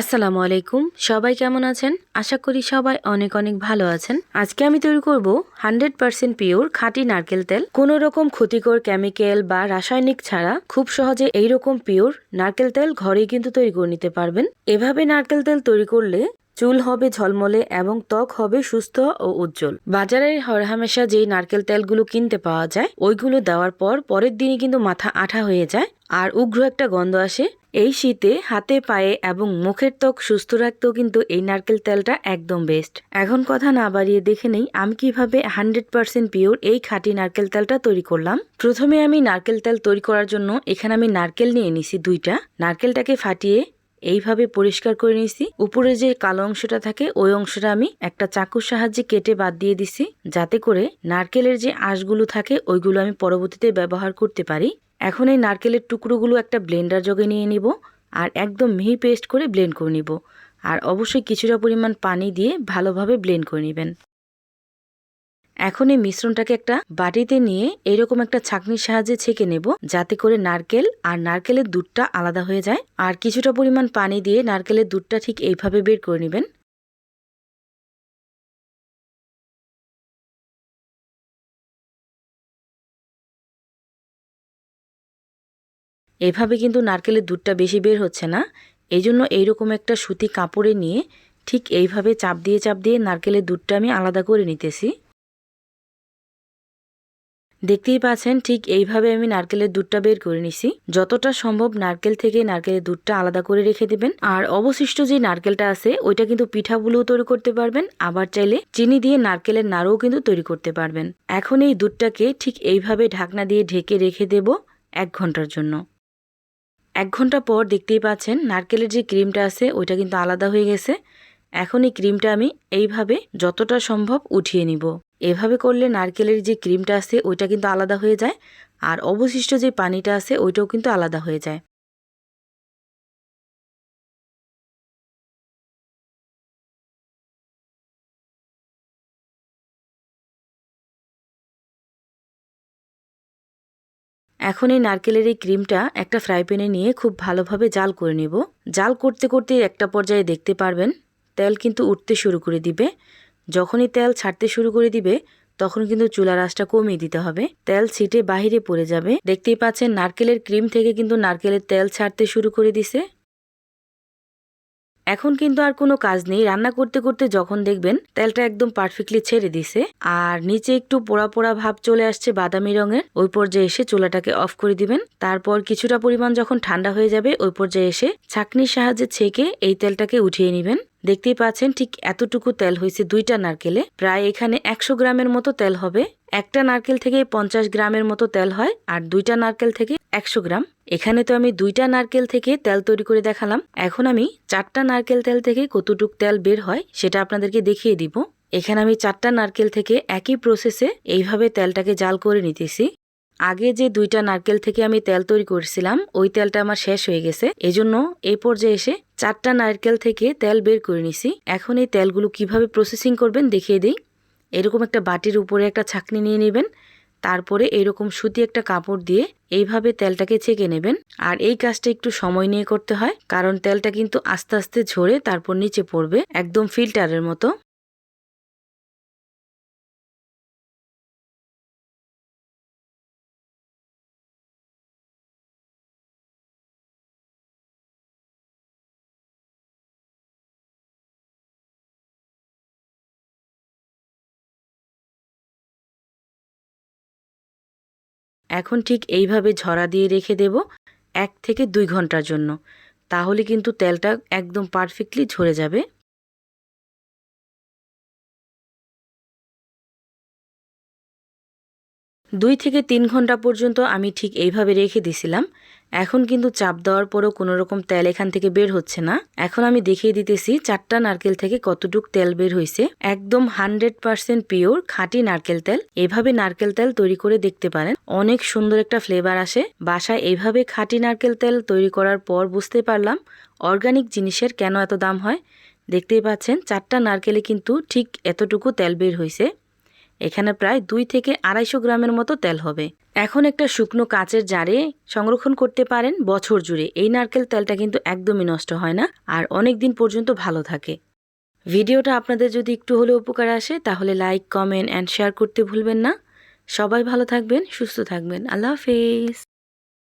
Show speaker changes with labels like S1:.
S1: আসসালামু আলাইকুম। সবাই কেমন আছেন? আশা করি সবাই অনেক অনেক ভালো আছেন। আজকে আমি তৈরি করব হান্ড্রেড পার্সেন্ট পিওর খাঁটি নারকেল তেল। কোনো রকম ক্ষতিকর কেমিক্যাল বা রাসায়নিক ছাড়া খুব সহজে এই রকম পিওর নারকেল তেল ঘরেই কিন্তু তৈরি করে নিতে পারবেন। এভাবে নারকেল তেল তৈরি করলে চুল হবে ঝলমলে এবং ত্বক হবে সুস্থ ও উজ্জ্বল। বাজারের হরহামেশা যেই নারকেল তেলগুলো কিনতে পাওয়া যায়, ওইগুলো দেওয়ার পর পরের দিনই কিন্তু মাথা আঠা হয়ে যায় আর উগ্র একটা গন্ধ আসে। এই শীতে হাতে, পায়ে এবং মুখের ত্বক সুস্থ রাখতেও কিন্তু এই নারকেল তেলটা একদম বেস্ট এখন কথা না বাড়িয়ে দেখে নেই আমি কীভাবে হান্ড্রেড পার্সেন্ট পিওর এই খাঁটি নারকেল তেলটা তৈরি করলাম। প্রথমে আমি নারকেল তেল তৈরি করার জন্য এখানে আমি নারকেল নিয়ে নিছি দুইটা। নারকেলটাকে ফাটিয়ে এইভাবে পরিষ্কার করে নিছি উপরে যে কালো অংশটা থাকে, ওই অংশটা আমি একটা চাকুর সাহায্যে কেটে বাদ দিয়ে দিছি, যাতে করে নারকেলের যে আঁশগুলো থাকে, ওইগুলো আমি পরবর্তীতে ব্যবহার করতে পারি। এখন এই নারকেলের টুকরোগুলো একটা ব্লেন্ডার জগে নিয়ে নিব আর একদম মিহি পেস্ট করে ব্লেন্ড করে নিব। আর অবশ্যই কিছুটা পরিমাণ পানি দিয়ে ভালোভাবে ব্লেন্ড করে নেবেন। এখন এই মিশ্রণটাকে একটা বাটিতে নিয়ে এরকম একটা ছাঁকনির সাহায্যে ছেঁকে নেব, যাতে করে নারকেল আর নারকেলের দুধটা আলাদা হয়ে যায়। আর কিছুটা পরিমাণ পানি দিয়ে নারকেলের দুধটা ঠিক এইভাবে বের করে নেবেন। এভাবে কিন্তু নারকেলের দুধটা বেশি বের হচ্ছে না। এই জন্য এইরকম একটা সুতি কাপড়ে নিয়ে ঠিক এইভাবে চাপ দিয়ে চাপ দিয়ে নারকেলের দুধটা আমি আলাদা করে নিতেছি। দেখতেই পাচ্ছেন ঠিক এইভাবে আমি নারকেলের দুধটা বের করে নিছি। যতটা সম্ভব নারকেল থেকে নারকেলের দুধটা আলাদা করে রেখে দেবেন। আর অবশিষ্ট যে নারকেলটা আছে, ওইটা কিন্তু পিঠাগুলোও তৈরি করতে পারবেন। আবার চাইলে চিনি দিয়ে নারকেলের নাড়ও কিন্তু তৈরি করতে পারবেন। এখন এই দুধটাকে ঠিক এইভাবে ঢাকনা দিয়ে ঢেকে রেখে দেব এক ঘণ্টার জন্য। এক ঘণ্টা পর দেখতেই পাচ্ছেন নারকেলের যে ক্রিমটা আছে, ওইটা কিন্তু আলাদা হয়ে গেছে। এখন এই ক্রিমটা আমি এইভাবে যতটা সম্ভব উঠিয়ে নিব। এভাবে করলে নারকেলের যে ক্রিমটা আছে, ওইটা কিন্তু আলাদা হয়ে যায়। আর অবশিষ্ট যে পানিটা আছে, ওইটাও কিন্তু আলাদা হয়ে যায়। এখন এই নারকেলের এই ক্রিমটা একটা ফ্রাই প্যানে নিয়ে খুব ভালোভাবে জাল করে নেব। জাল করতে করতে একটা পর্যায়ে দেখতে পারবেন, তেল কিন্তু উঠতে শুরু করে দিবে। যখনই তেল ছাড়তে শুরু করে দিবে, তখন কিন্তু চুলার আঁচটা কমিয়ে দিতে হবে। তেল ছিটে বাহিরে পড়ে যাবে। দেখতেই পাচ্ছেন, নারকেলের ক্রিম থেকে কিন্তু নারকেলের তেল ছাড়তে শুরু করে দিছে। এখন কিন্তু আর কোনো কাজ নেই। রান্না করতে করতে যখন দেখবেন, তেলটা একদম পারফেক্টলি ছেড়ে দিছে। আর নিচে একটু পোড়া পোড়া ভাব চলে আসছে বাদামি রঙের। ওই পর্যায়ে এসে চুলাটাকে অফ করে দিবেন। তারপর কিছুটা পরিমাণ যখন ঠান্ডা হয়ে যাবে, ওই পর্যায়ে এসে ছাকনির সাহায্যে ছেঁকে এই তেলটাকে উঠিয়ে নেবেন। দেখতেই পাচ্ছেন ঠিক এতটুকু তেল হয়েছে দুইটা নারকেলে। প্রায় এখানে একশো গ্রামের মতো তেল হবে। একটা নারকেল থেকে পঞ্চাশ গ্রামের মতো তেল হয় আর দুইটা নারকেল থেকে একশো গ্রাম। এখানে তো আমি দুইটা নারকেল থেকে তেল তৈরি করে দেখালাম। এখন আমি চারটা নারকেল তেল থেকে কতটুক তেল বের হয় সেটা আপনাদেরকে দেখিয়ে দিব। এখানে আমি চারটা নারকেল থেকে একই প্রসেসে এইভাবে তেলটাকে জাল করে নিতেছি। আগে যে দুইটা নারকেল থেকে আমি তেল তৈরি করেছিলাম, ওই তেলটা আমার শেষ হয়ে গেছে। এজন্য এই পর্যায়ে এসে চারটা নারকেল থেকে তেল বের করে নিছি। এখন এই তেলগুলো কীভাবে প্রসেসিং করবেন দেখিয়ে দিই। এরকম একটা বাটির উপরে একটা ছাকনি নিয়ে নেবেন। তারপরে এরকম সুতি একটা কাপড় দিয়ে এইভাবে তেলটাকে ছেঁকে নেবেন। আর এই কাজটা একটু সময় নিয়ে করতে হয়, কারণ তেলটা কিন্তু আস্তে আস্তে ঝরে তারপর নিচে পড়বে, একদম ফিল্টারের মতো। এখন ঠিক এইভাবে ঝরা দিয়ে রেখে দেব এক থেকে দুই ঘণ্টার জন্য। তাহলে কিন্তু তেলটা একদম পারফেক্টলি ঝরে যাবে। দুই থেকে তিন ঘণ্টা পর্যন্ত আমি ঠিক এইভাবে রেখে দিছিলাম। এখন কিন্তু চাপ দেওয়ার পরও কোনো রকম তেল এখান থেকে বের হচ্ছে না। এখন আমি দেখিয়ে দিতেছি চারটা নারকেল থেকে কতটুক তেল বের হয়েছে একদম হান্ড্রেড পার্সেন্ট পিওর খাঁটি নারকেল তেল। এভাবে নারকেল তেল তৈরি করে দেখতে পারেন, অনেক সুন্দর একটা ফ্লেভার আসে। বাসায় এইভাবে খাঁটি নারকেল তেল তৈরি করার পর বুঝতে পারলাম অর্গানিক জিনিসের কেন এত দাম হয়। দেখতেই পাচ্ছেন, চারটা নারকেলে কিন্তু ঠিক এতটুকু তেল বের হয়েছে এখানে প্রায় দুই থেকে আড়াইশো গ্রামের মতো তেল হবে। এখন একটা শুকনো কাচের জারে সংরক্ষণ করতে পারেন বছর জুড়ে। এই নারকেল তেলটা কিন্তু একদমই নষ্ট হয় না আর অনেক দিন পর্যন্ত ভালো থাকে। ভিডিওটা আপনাদের যদি একটু হলেও উপকার আসে, তাহলে লাইক, কমেন্ট অ্যান্ড শেয়ার করতে ভুলবেন না। সবাই ভালো থাকবেন, সুস্থ থাকবেন। আল্লাহ হাফেজ।